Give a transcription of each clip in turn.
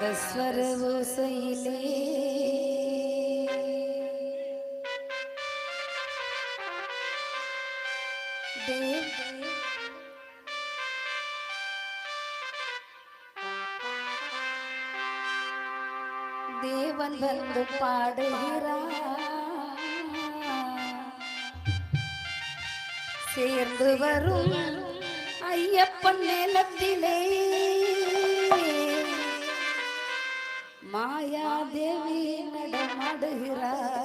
நாதஸ்வர ஓசையிலே தேவ் தேவன் வந்து பாடுகிறார். சேர்ந்து வரும் ஐயப்பன் நிலத்திலே மாயாதேவி நடமாடுகிறார்.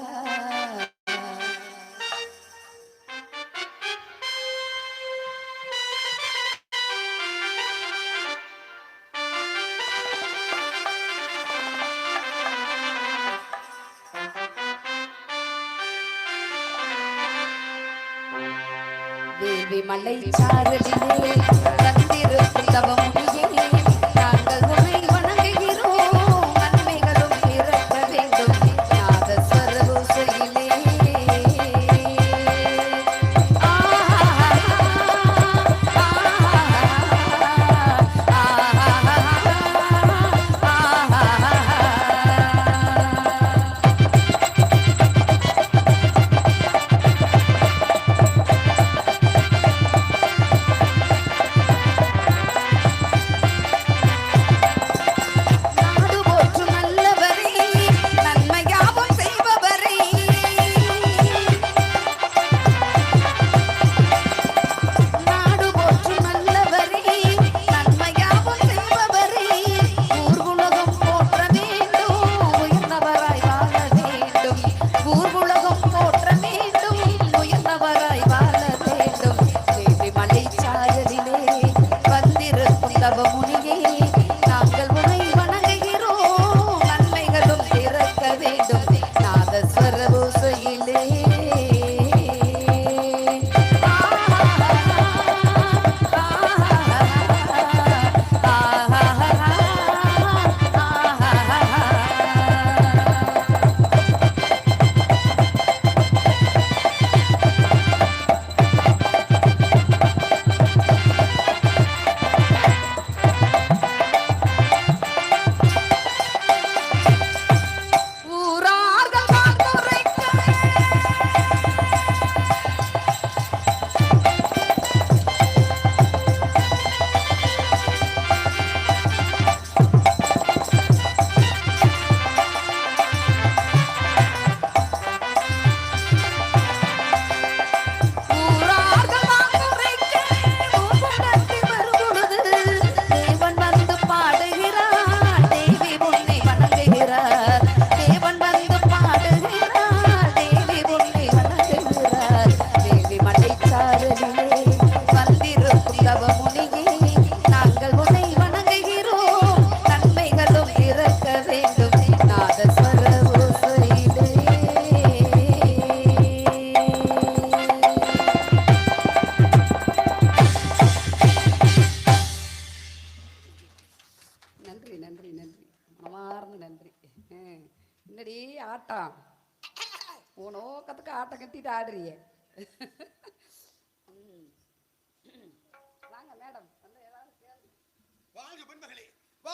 தேவி மலை சாரலிலே என்னடி ஆட்டம்? உன் நோக்கத்துக்கு ஆட்டம் கட்டிட்டு ஆடுறியே.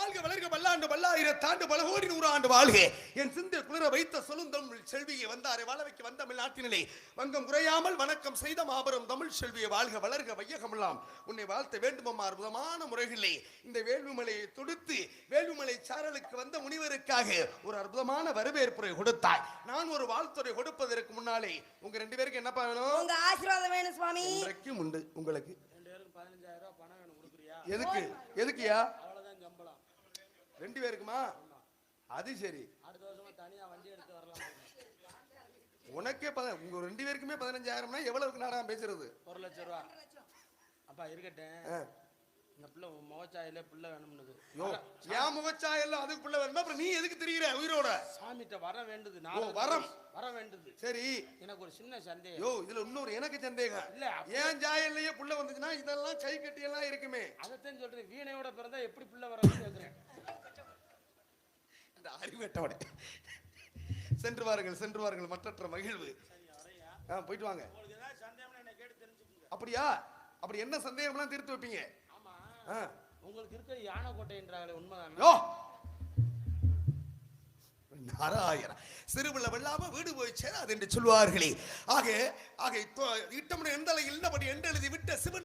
வாழ்க வளர்க பல்லாண்டு பல்லாயிரத்தாண்டு பல கோடி நூறாண்டு வாழ்க. என் சிந்தை குளிர வைத்த சொல்லுந்தம் செல்வியை வந்தாரை வாழ வைக்க வந்த நாட்டினிலே வங்கம் குறையாமல் வணக்கம் செய்த மாபெரும் தமிழ் செல்வியை வாழ்க வளர்க வையகமெல்லாம். உன்னை வாழ்த்த வேண்டுமம்மா அற்புதமான முறைகளிலே இந்த வேள்விமலையை தொடுத்து வேள்விமலை சாரலுக்கு வந்த முனிவருக்காக ஒரு அற்புதமான வரவேற்புரை கொடுத்தாய். நான் ஒரு வாழ்த்துறை கொடுப்பதற்கு முன்னாலே உங்க ரெண்டு பேருக்கு என்னப்பா வேணும்? உங்க ஆசீர்வாதம் வேணும் சுவாமி. உண்டு. உங்களுக்கு? எதுக்கு? எதுக்குயா ரெண்டு பேருக்குமா? அது சரி. உனக்கே பத உங்க ரெண்டு பேருக்குமே பதினஞ்சாயிரம்னா எவ்வளவுக்கு நாடகம் பேசுறது. ஒரு லட்ச ரூபா. அப்பா இருக்கட்டும். இந்த பிள்ளை முகச்சாயில பிள்ளை வேணும்னுது. யோ என் முகச்சாயெல்லாம் அதுக்கு பிள்ளை வேணுமா? அப்புறம் நீ எதுக்கு தெரியுற உயிரோட? சாமிகிட்ட வர வேண்டுது நாலு வரம். வர வேண்டுது. சரி. எனக்கு ஒரு சின்ன சந்தேகம். யோ இதுல இன்னொரு எனக்கு சந்தேகம். இல்ல, ஏன் ஜாயல்லையே புள்ள வந்துச்சுன்னா இதெல்லாம் கை கட்டி எல்லாம் இருக்குமே. அதைத்தான் சொல்றேன். வீணையோட பிறந்தா எப்படி பிள்ளை வரணும்னு கேட்கிறேன் இந்த அறிவேட்டவனே சென்று வாருங்கள் சென்று வாருங்கள் மற்றற்ற மகிழ்வு. ஆ போயிட்டு வாங்க. அப்படியா? அப்படி என்ன சந்தேகம்லாம் தீர்த்து வைப்பீங்க. உங்களுக்கு இருக்க யானை கோட்டைன்றாங்களே உண்மைதானே? நாராயணா சிறுவில்ல வெள்ளாம வீடு போய் சேராது என்று சொல்வார்களே ஆக ஆக இட்டமுடன் எந்தலை இல்லபடி என்று எழுதி விட்ட சிவன்